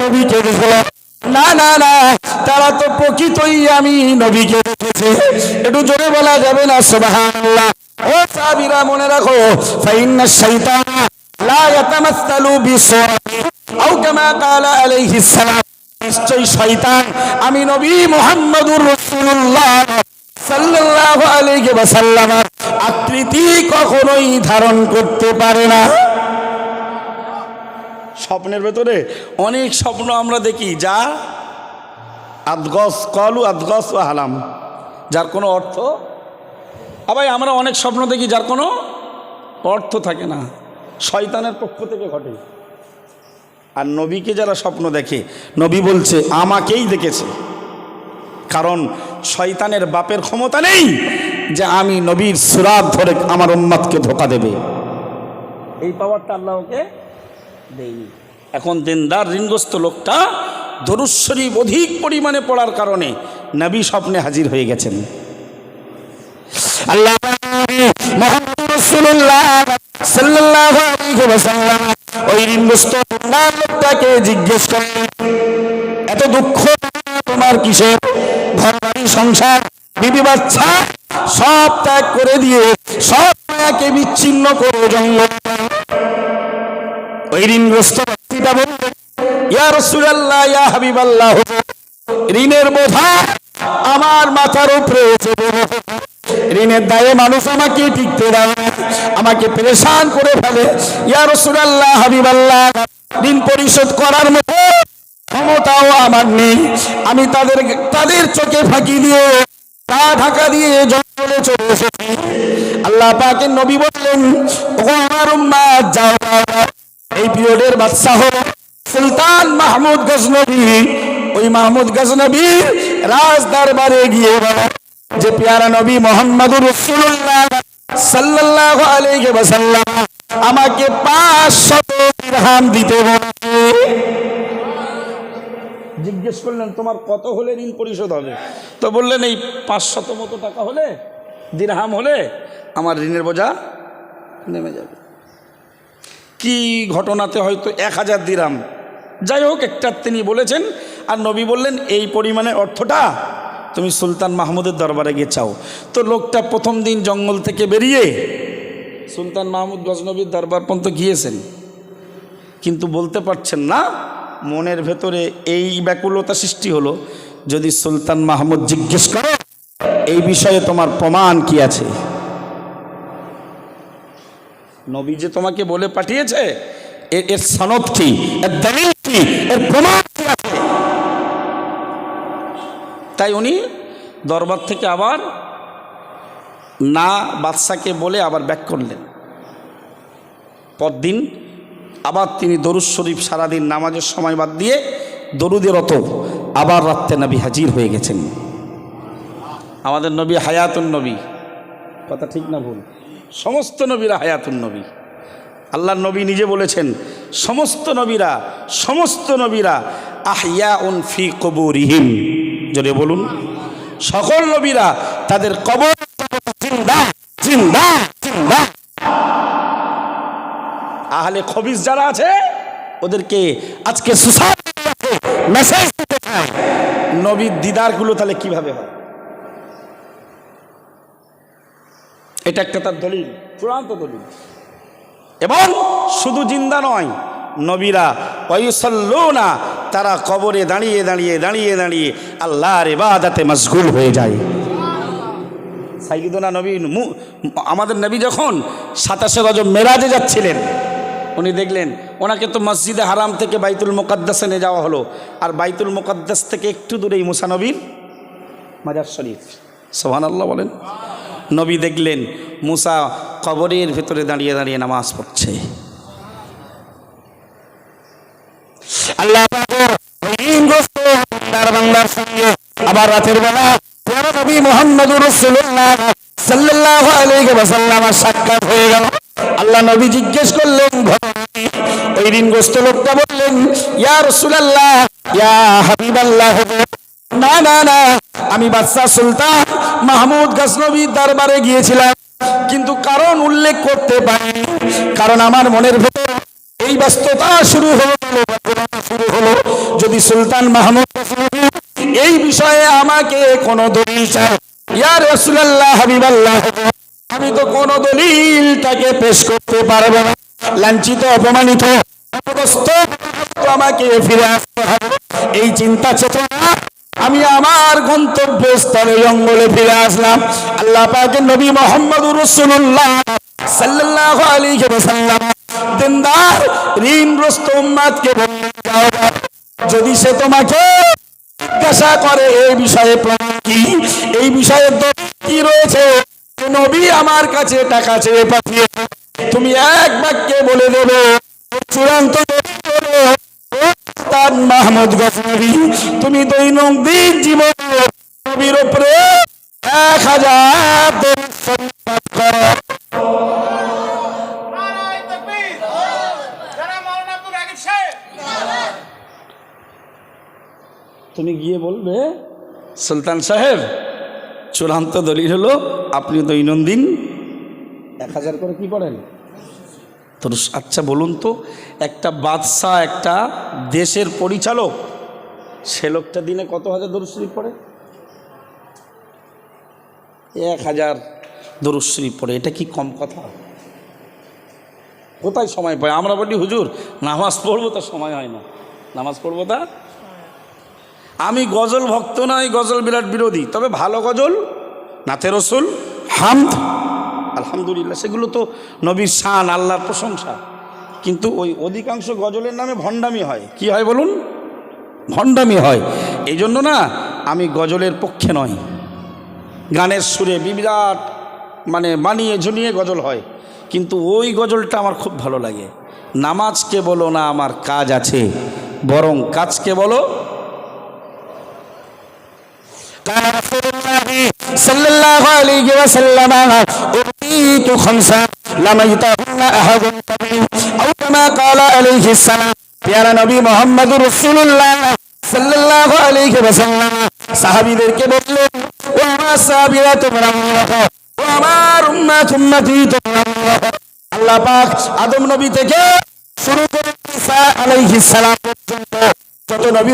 নবীকে দেখল না না না, তারা তো প্রকৃতই আমি নবীকে দেখেছে। একটু জোরে বলা যাবে না ও মনে রাখো লা ইয়াতামাসসালু আও কামা আলাইহিস সালাম। শয়তান, আমি নবী মুহাম্মদুর রাসূলুল্লাহ সাল্লাল্লাহু আলাইহি ওয়াসাল্লাম আকৃতি কখনোই ধারণ করতে পারে না। স্বপ্নের ভেতরে অনেক স্বপ্ন আমরা দেখি, যা আদগস, কলু আদগস ও হালাম। যার কোনো অর্থ? আবার আমরা অনেক স্বপ্ন দেখি, যার কোনো অর্থ থাকে না। শয়তানের পক্ষ থেকে ঘটে। আর নবীকে যারা স্বপ্ন দেখে, নবী বলছে, আমাকেই দেখেছে। কারণ শয়তানের বাপের ক্ষমতা নেই যে আমি নবীর সুরাত ধরে আমার উম্মাদকে ধোকা দেবে। এই পাওয়ারটা আল্লাহকে দেয়নি এখন দিনদার ঋণগ্রস্ত লোকটা দরুদ শরীফ অধিক পরিমাণে পড়ার কারণে নবী স্বপ্নে হাজির হয়ে গেছেন। জিজ্ঞেস এত দুঃখ তোমার কিসের? ঘর বাড়ি সংসার, বিবি বাচ্চা, সব ত্যাগ করে দিয়ে, সব মায়াকে বিচ্ছিন্ন করে জঙ্গল ওই ঋণগ্রস্ত ঋণের বোঝা আমার মাথার উপরে ঋণের দায়ে মানুষ আমাকে টিকতে দেয়, আমাকে পরেশান করে ফেলে। ইয়া রাসূলুল্লাহ, হাবিবাল্লাহ, ঋণ পরিশোধ করার মতো ক্ষমতাও আমার নেই। আমি তাদের তাদের চোখে ফাঁকি দিয়ে তা ঢাকা দিয়ে জঙ্গলে চলে এসেছি। আল্লাহ পাকের নবী বললেন ও আমার যাও যাও। এই পিরিয়ডের বাদশাহ সুলতান মাহমুদ গজনবী। ওই মাহমুদ গজনবী রাজ দরবারে গিয়ে বলে যে, পেয়ারা নবী মোহাম্মদুর রসুল্লাহ সাল্লাল্লাহু আলাইহি ওয়াসাল্লাম আমাকে 500 দিরহাম দিতে বলেছে। জিজ্ঞেস করলেন, তোমার কত হলে ঋণ পরিশোধ হবে? তো বললেন, এই পাঁচশত মতো টাকা হলে, দিরহাম হলে আমার ঋণের বোঝা নেমে যাবে। কি ঘটনাতে হয়তো এক হাজার দিরাম। যাই হোক, একটা তিনি বলেছেন, আর নবী বললেন, এই পরিমাণে অর্থটা তুমি সুলতান মাহমুদের দরবারে গিয়ে চাও। তো লোকটা প্রথম দিন জঙ্গল থেকে বেরিয়ে সুলতান মাহমুদ গজনবীর দরবার পর্যন্ত গিয়েছেন। কিন্তু বলতে পারছেন না, মনের ভেতরে এই ব্যাকুলতা সৃষ্টি হলো। যদি সুলতান মাহমুদ জিজ্ঞেস করে, এই বিষয়ে তোমার প্রমাণ কি আছে? নবী যে তোমাকে বলে পাঠিয়েছে এর সনদ কি এর দলিল কি এর প্রমাণ কি আছে। তাই উনি দরবার থেকে আবার না বাদশাকে বলে আবার ব্যাক করলেন। পরদিন আবার তিনি দরুদ শরীফ সারাদিন নামাজের সময় বাদ দিয়ে দরুদের অত আবার রাত্রে নবী হাজির হয়ে গেছেন। আমাদের নবী হায়াতুন নবী। কথা ঠিক না ভুল? সমস্ত নবীরা হায়াতুন নবী। আল্লাহর নবী নিজে বলেছেন, সমস্ত নবীরা সমস্ত নবীরা আহিয়া উন ফি কবরিহিম। যদি বলুন। সকল নবীরা তাদের কবর আহলে খবিস যারা আছে, ওদেরকে আজকে সোসাইটি মেসেজ দিতে নবীর দিদারগুলো তাহলে কীভাবে হয়? এটা একটা তার দলিল, চূড়ান্ত দলিল। এবং শুধু জিন্দা নয়, নবীরা না তারা কবরে দাঁড়িয়ে দাঁড়িয়ে দাঁড়িয়ে দাঁড়িয়ে আল্লাহর এবাদাতে মশগুল হয়ে যায়। সাইদুনা নবী আমাদের নবী যখন সাতাশে রজব মেরাজে যাচ্ছিলেন, উনি দেখলেন, ওনাকে তো মসজিদে হারাম থেকে বাইতুল মোকাদ্দাসে নিয়ে যাওয়া হলো। আর বাইতুল মোকাদ্দাস থেকে একটু দূরেই মুসানবীর মাজার শরীফ। সোহান আল্লাহ বলেন। নবী দেখলেন, মুসা কবরের ভেতরে দাঁড়িয়ে দাঁড়িয়ে নামাজ পড়ছে আল্লাহ আবার রাতের বেলা সাক্ষাৎ হয়ে গেল আল্লাহ নবী জিজ্ঞেস করলেন? ওই ঋণগ্রস্ত লোকটা বললেন, ইয়া রাসূলুল্লাহ, ইয়া হাবিবাল্লাহ, না না না আমি বাদশাহ সুলতান মাহমুদ গাজনবীর দরবারে গিয়েছিলাম, কিন্তু কারণ উল্লেখ করতে পারিনি। কারণ আমার মনের ভেতর এই ব্যস্ততা শুরু হলো শুরু হলো, যদি সুলতান মাহমুদ এই বিষয়ে আমাকে কোনো দলিল চায়। ইয়া রাসূলুল্লাহ, হাবিবাল্লাহ, আমি তো কোনো দলিল তাকে পেশ করতে পারব না। লাঞ্ছিত, অপমানিত আমাকে ফিরে আসতে হবে। এই চিন্তা চেতনা আমি আমার গন্তব্য স্থলে জঙ্গলে ফিরে আসলাম। আল্লাহ পাকের নবী মোহাম্মদুর রাসূলুল্লাহ সাল্লাল্লাহু আলাইহি ওয়াসাল্লাম দিনদার, ঋণগ্রস্ত উম্মাদকে। যদি সে তোমাকে জিজ্ঞাসা করে, এই বিষয়ে প্রমাণ কি? এই বিষয়ে কি রয়েছে? নবী আমার কাছে টাকা চেয়ে পাঠিয়ে তুমি এক বাক্যে বলে দেবে, চূড়ান্ত দলিল হলো, ও সুলতান মাহমুদ গজনবী তুমি দৈনন্দিন জীবনে নবীর উপরে এক হাজার তুমি গিয়ে বলবে সুলতান সাহেব চূড়ান্ত দলিল হলো আপনি দৈনন্দিন এক হাজার করে কি করেন তো আচ্ছা বলুন তো, একটা বাদশাহ, একটা দেশের পরিচালক, সে লোকটা দিনে কত হাজার দরুদ শরীফ পড়ে? এক হাজার দরুদ শরীফ পড়ে, এটা কি কম কথা? কোথায় সময় পায়? আমরা বলি, হুজুর, নামাজ পড়ব তার সময় হয় না। নামাজ পড়ব তা? আমি গজল ভক্ত নয় গজল বিরাট বিরোধী। তবে ভালো গজল, নাথের রসুল, হামদ আলহামদুলিল্লাহ, সেগুলো তো নবীর শান, আল্লাহর প্রশংসা। কিন্তু ওই অধিকাংশ গজলের নামে ভণ্ডামি হয়। কি হয় বলুন? ভণ্ডামি হয়। এই জন্য না, আমি গজলের পক্ষে নয় গানের সুরে বিরাট মানে বানিয়ে ঝুনিয়ে গজল হয়। কিন্তু ওই গজলটা আমার খুব ভালো লাগে। নামাজকে বলো না, আমার কাজ আছে। বরং কাজকে বলো সাল্লাল্লাহু বললেন, ও আমার তোমরা আল্লাহ পাক আদম নবী থেকে শুরু করে পর্যন্ত যত নবী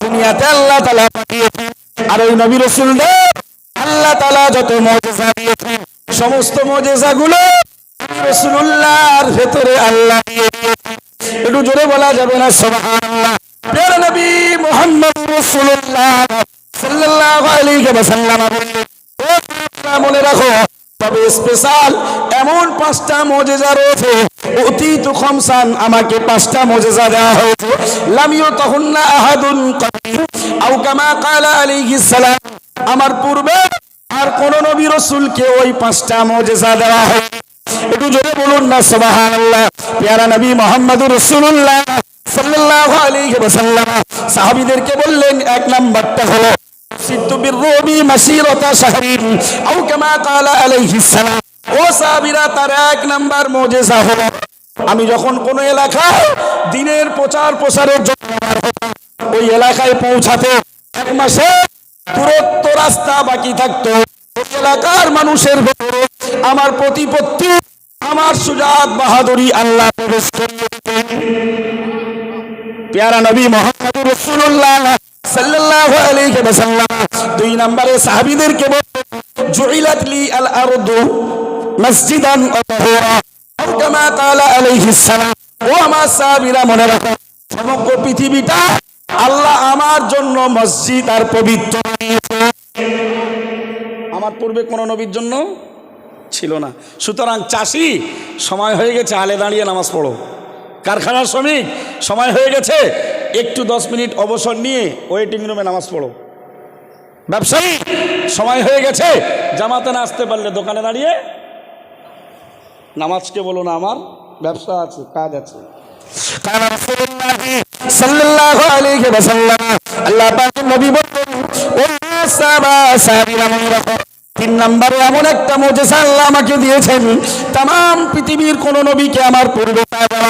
দুনিয়াতে আল্লাহ তালা পাঠিয়েছেন। আর ওই নবী রসুলদের, আল্লাহ তালা যত মজেজা দিয়েছেন, সমস্ত মজেজা গুলো রসুল্লাহর ভেতরে আল্লাহ দিয়ে দিয়েছেন। একটু জোরে বলা যাবে না সবাই মনে রাখো তবে স্পেশাল এমন পাঁচটা মজেজা রয়েছে, অতীত খমসান আমাকে পাঁচটা মজেজা দেওয়া হয়েছে। লামিও তখন না আহাদুন কামা কালা আলাইহিস সালাম। আমার পূর্বে আর কোন নবী রসুলকে ওই পাঁচটা মজেজা দেওয়া হয় একটু জোরে বলুন না, সুবহানাল্লাহ। পেয়ারা নবী মুহাম্মদুর রাসূলুল্লাহ সাল্লাল্লাহু আলাইহি ওয়াসাল্লাম। বললেন, এক নাম্বারটা হলো সিদ্ধ বিররবি মাসিরতা শাহরিন আও কামা কালা আলাইহিস সালাম। ও সাহাবীরা, তার এক নাম্বার মুজিজা হলো, আমি যখন কোন এলাকায় দিনের প্রচার প্রসারের জন্য ওই এলাকায় পৌঁছাতে এক মাসে দূরত্ব রাস্তা বাকি থাকতো। এলাকার মানুষের ভেতরে আমার প্রতিপত্তি, আমার সুজাত বাহাদুরি আল্লাহ প্রবেশ করিয়ে পেয়ারা নবী মোহাম্মদ রসুল্লাহ সাল্লাল্লাহু আলাইহি ওয়াসাল্লাম, দুই নম্বরে সাহাবীদেরকে বললেন জুইলাত লি আল আরদু মসজিদান ওয়া তাহুরা, আও কামা ক্বালা আলাইহিস সালাম। ও আমার সাহাবীরা, মনে রাখো, সমগ্র পৃথিবীটা আল্লাহ আমার জন্য মসজিদ আর পবিত্র। আমার পূর্বে কোনো নবীর জন্য ছিল না। সুতরাং চাষি, সময় হয়ে গেছে আলে দাঁড়িয়ে নামাজ পড়ো। কারখানার শ্রমিক, সময় হয়ে গেছে একটু দশ মিনিট অবসর নিয়ে ওয়েটিং রুমে নামাজ পড়ো। ব্যবসায়ী সময় হয়ে গেছে। জামাতে না আসতে পারলে দোকানে দাঁড়িয়ে নামাজকে বলো না আমার ব্যবসা আছে কাজ আছে। তিন নম্বরে এমন একটা মজেসা আল্লাহ আমাকে দিয়েছেন তাম পৃথিবীর কোন নবীকে আমার পূর্বে তা দেওয়া হয়নি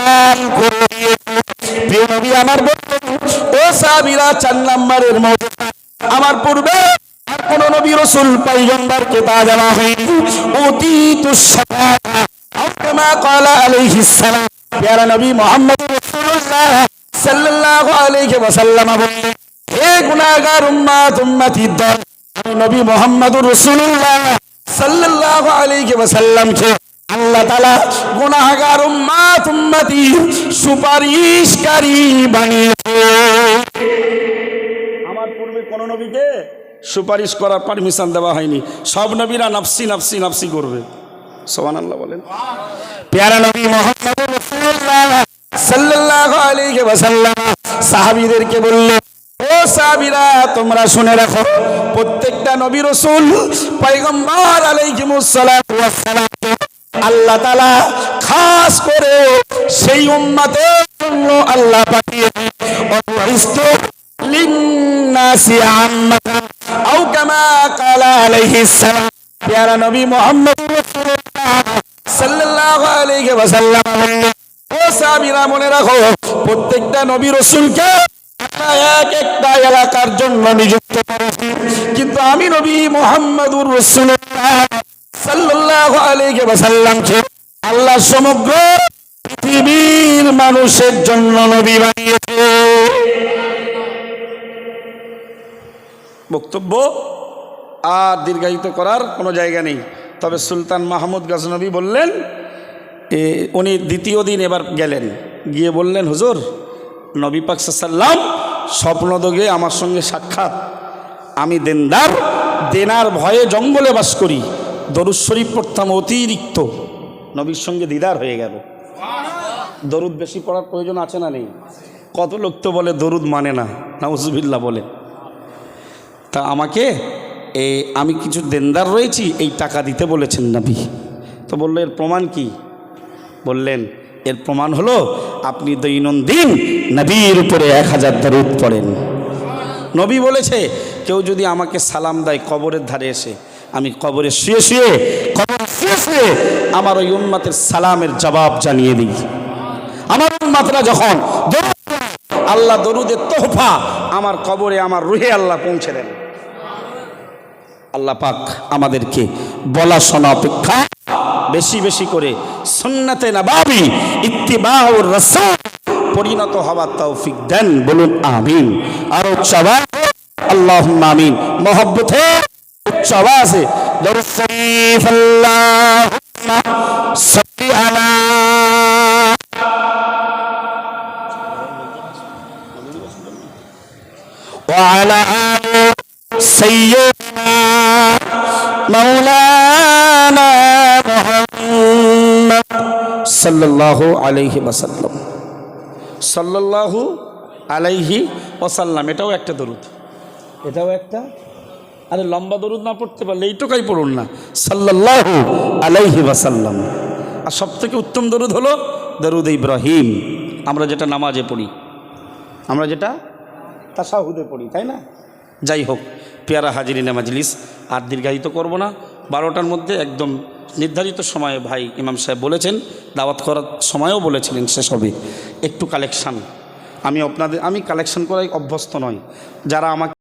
হালাল করে প্রিয় নবী, আমার বললেন ও সাহাবীরা চার নম্বরের মধ্যে আমার পূর্বে আর কোন নবী রসুল পাইগম্বরকে তা দেওয়া হয়নি। অতীত কামা ক্বালা আলাইহিস সালাম। প্যারা নবী মুহাম্মদ রাসূলুল্লাহ সাল্লাল্লাহু আলাইহি ওয়াসাল্লাম বললেন, হে গুনাহগার উম্মত উম্মতির দল নবী মুহাম্মদুর রাসূলুল্লাহ সাল্লাল্লাহু আলাইহি ওয়াসাল্লামকে আল্লাহ তাআলা গুনাহগার উম্মত উম্মতি সুপারিশকারী বানিয়েছে। আমার পূর্বে কোনো নবীকে সুপারিশ করার পারমিশন দেওয়া হয়নি। সব নবীরা নাফসি নাফসি নাফসি করবে। সোহান আল্লাহ বলেন। প্যারা নবী মোহাম্মদ সাল্লাল্লাহু আলাইহি ওয়াসাল্লাম সাহাবীদেরকে বললেন ও সাহাবীরা তোমরা শুনে রাখো প্রত্যেকটা নবী রাসূল পয়গম্বর আলাইহিমুস সালাম আল্লাহ তাআলা খাস করে সেই উম্মতের জন্য আল্লাহ প্যারা নবী মনে রাখো, প্রত্যেকটা নবী এক একটা এলাকার জন্য নিযুক্ত করেছি। কিন্তু আমি নবী মোহাম্মদুর রাসূলুল্লাহ আল্লাহ সমগ্র পৃথিবীর মানুষের জন্য নবী বানিয়েছে। বক্তব্য আর দীর্ঘায়িত করার কোনো জায়গা নেই। তবে সুলতান মাহমুদ গজনবী বললেন, এ, উনি দ্বিতীয় দিন এবার গেলেন। গিয়ে বললেন, হুজুর, নবী পাক সাল্লাম স্বপ্নদোগে আমার সঙ্গে সাক্ষাৎ। আমি দেনদার, দেনার ভয়ে জঙ্গলে বাস করি। দরুদ শরীফ পড়তাম অতিরিক্ত। নবীর সঙ্গে দিদার হয়ে গেল। দরুদ বেশি পড়ার প্রয়োজন আছে না নেই? কত লোক তো বলে দরুদ মানে না নাউজুবিল্লাহ বলে। তা আমাকে এ আমি কিছু দেনদার রয়েছি এই টাকা দিতে বলেছেন নবী। তো বলল এর প্রমাণ কি? বললেন এর প্রমাণ হলো আপনি দৈনন্দিন নবীর উপরে এক হাজার দরুদ পড়েন। নবী বলেছে কেউ যদি আমাকে সালাম দেয় কবরের ধারে এসে আমি কবরে শুয়ে শুয়ে, কবরে শুয়ে শুয়ে আমার ওই উম্মাতের সালামের জবাব জানিয়ে দিই। আমার উম্মাতরা যখন আল্লাহ দরুদের তোহফা আমার কবরে আমার রুহে আল্লাহ পৌঁছে দেন। আল্লাহ পাক আমাদেরকে বলা শোনা অপেক্ষা বেশি বেশি করে সুন্নাতে নবাবি ইত্তিবাউর রাসূল পরিণত হওয়ার তৌফিক দেন, বলুন আমিন। আরও আওয়াজে আল্লাহুম্মা আমিন। মহব্বতে উচ্চ আওয়াজে দরুদ শরীফ আল্লাহুম্মা সাল্লি আলা وعلى آل سيدنا مولانا محمد صلى الله عليه وسلم সাল্লাল্লাহু আলাইহি ওসাল্লাম এটাও একটা দরুদ এটাও একটা আরে লম্বা দরুদ না পড়তে পারলে এইটুকাই পড়ুন না। সাল্লাল্লাহু আলাইহি ওয়াসাল্লাম। আর সব থেকে উত্তম দরুদ হলো দরুদ ইব্রাহিম। আমরা যেটা নামাজে পড়ি। আমরা যেটা তাসাহুদে পড়ি, তাই না? যাই হোক, পেয়ারা হাজিরিনা মাজলিস, আর দীর্ঘায়িত করব না। বারোটার মধ্যে একদম নির্ধারিত সময়ে ভাই ইমাম সাহেব বলেছেন, দাওয়াত করার সময়ও বলেছিলেন, শেষ হবে। একটু কালেকশান। আমি আপনাদের, আমি কালেকশন করাই অভ্যস্ত নয়। যারা আমাকে